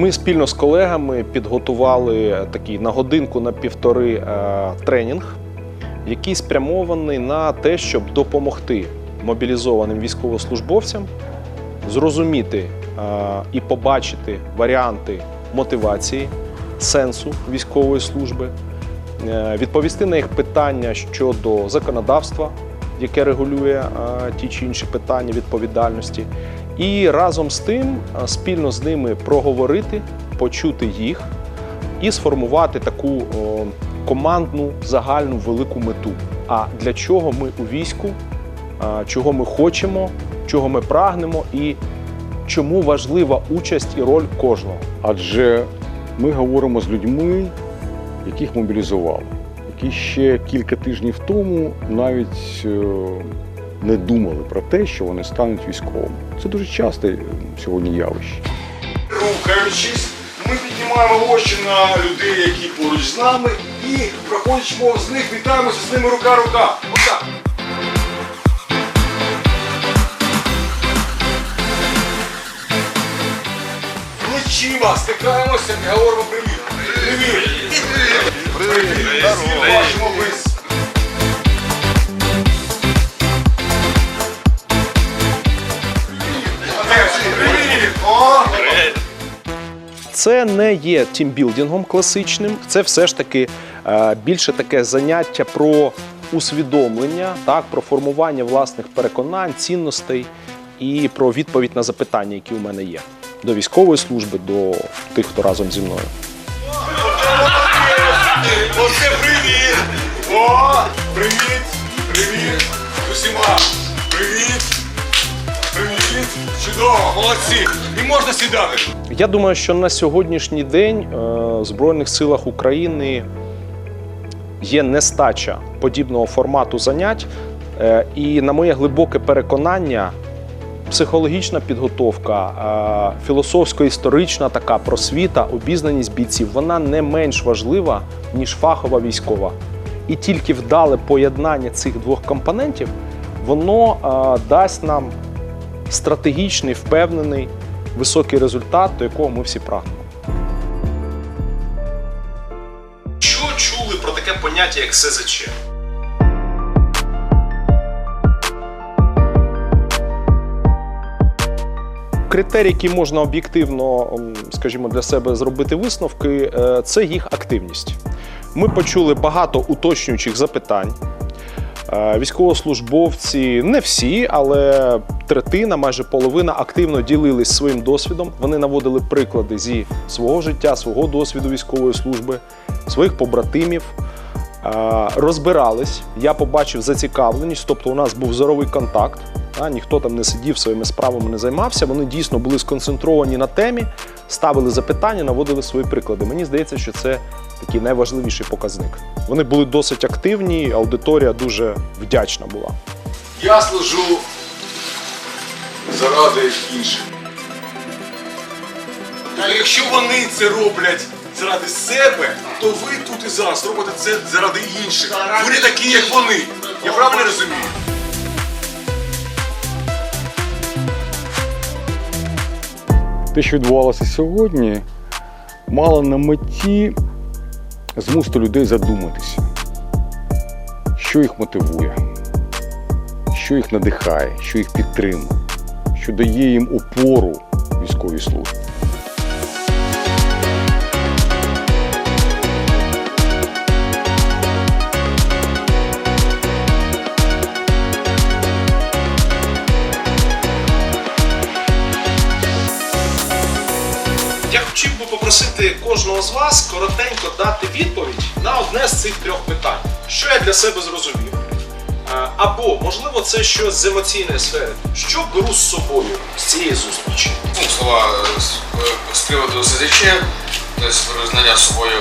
Ми спільно з колегами підготували такий на годинку на півтори е, тренінг, який спрямований на те, щоб допомогти мобілізованим військовослужбовцям зрозуміти е, і побачити варіанти мотивації, сенсу військової служби, е, відповісти на їх питання щодо законодавства, яке регулює ті чи інші питання відповідальності, і разом з тим спільно з ними проговорити, почути їх і сформувати таку командну загальну велику мету. А для чого ми у війську, чого ми хочемо, чого ми прагнемо, і чому важлива участь і роль кожного. Адже ми говоримо з людьми, яких мобілізували, які ще кілька тижнів тому навіть е, не думали про те, що вони стануть військовими. Це дуже часте е, сьогодні явище. Рухаючись, ми піднімаємо очі на людей, які поруч з нами, і проходячи повз них, вітаємося з ними рука-рука. Отак. Плечима стикаємося і говоримо привіт. Привіт. Привіт. Привіт. Без. Привіт. Це не є тімбілдингом класичним, це все ж таки е, більше таке заняття про усвідомлення, так, про формування власних переконань, цінностей і про відповідь на запитання, які у мене є до військової служби, до тих, хто разом зі мною. Оце привіт! О, привіт! Привіт! Усіма! Привіт! Чудово, молодці! І можна сідати. Я думаю, що на сьогоднішній день е, в Збройних силах України є нестача подібного формату занять. Е, І на моє глибоке переконання, психологічна підготовка, е, філософсько-історична така просвіта, обізнаність бійців, вона не менш важлива, ніж фахова військова. І тільки вдале поєднання цих двох компонентів, воно дасть нам стратегічний, впевнений, високий результат, до якого ми всі прагнемо. Що чули про таке поняття, як СЗЧ? Критерій, який можна об'єктивно, скажімо, для себе зробити висновки, е, це їх активність. Ми почули багато уточнюючих запитань. Е, Військовослужбовці не всі, але третина, майже половина активно ділились своїм досвідом. Вони наводили приклади зі свого життя, свого досвіду військової служби, своїх побратимів. Е, Розбирались. Я побачив зацікавленість, тобто у нас був зоровий контакт. Ніхто там не сидів своїми справами, не займався. Вони дійсно були сконцентровані на темі, ставили запитання, наводили свої приклади. Мені здається, що це такий найважливіший показник. Вони були досить активні, аудиторія дуже вдячна була. Я служу заради інших. А якщо вони це роблять заради себе, то ви тут і зараз робите це заради інших. Ви не такі, як вони. Я правильно розумію? Те, що відбувалося сьогодні, мало на меті змусити людей задуматися, що їх мотивує, що їх надихає, що їх підтримує, що дає їм опору військовій службі. Хотів би попросити кожного з вас коротенько дати відповідь на одне з цих трьох питань. Що я для себе зрозумів? Е, Або, можливо, це щось з емоційної сфери. Що беру з собою з цієї зустрічі? ну, слова е, з, е, з приводу СЗЧ, тобто визнання собою,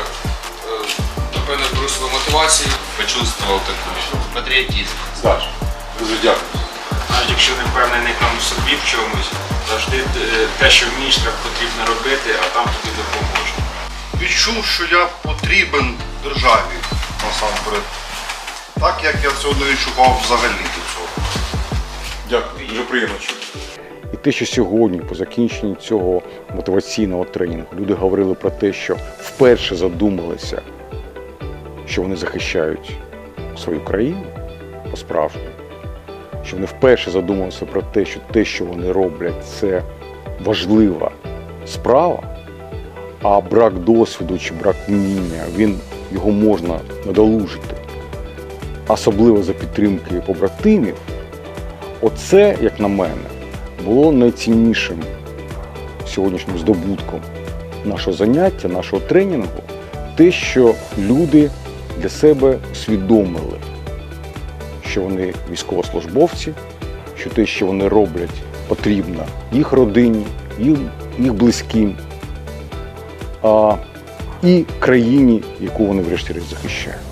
е, напевно, беру свою мотивацію. почувствовал такой патриотизм. Здаш. Дуже дякую. А якщо не впевнений там в собі в чомусь, завжди е, те, що вмієш, треба потрібно робити, а там тобі допоможуть. відчув, що я потрібен державі насамперед. Так як я цього не відчував взагалі до цього. Дякую. Дуже приємно. І те, що сьогодні, по закінченні цього мотиваційного тренінгу, люди говорили про те, що вперше задумалися, що вони захищають свою країну по-справжньому, що вони вперше задумалися про те, що те, що вони роблять, це важлива справа, а брак досвіду чи брак вміння, він його можна надолужити, особливо за підтримки побратимів. Оце, як на мене, було найціннішим сьогоднішнім здобутком нашого заняття, нашого тренінгу, те, що люди для себе усвідомили, що вони військовослужбовці, що те, що вони роблять, потрібно їх родині, їм, їх близьким, а, і країні, яку вони врешті-решт захищають.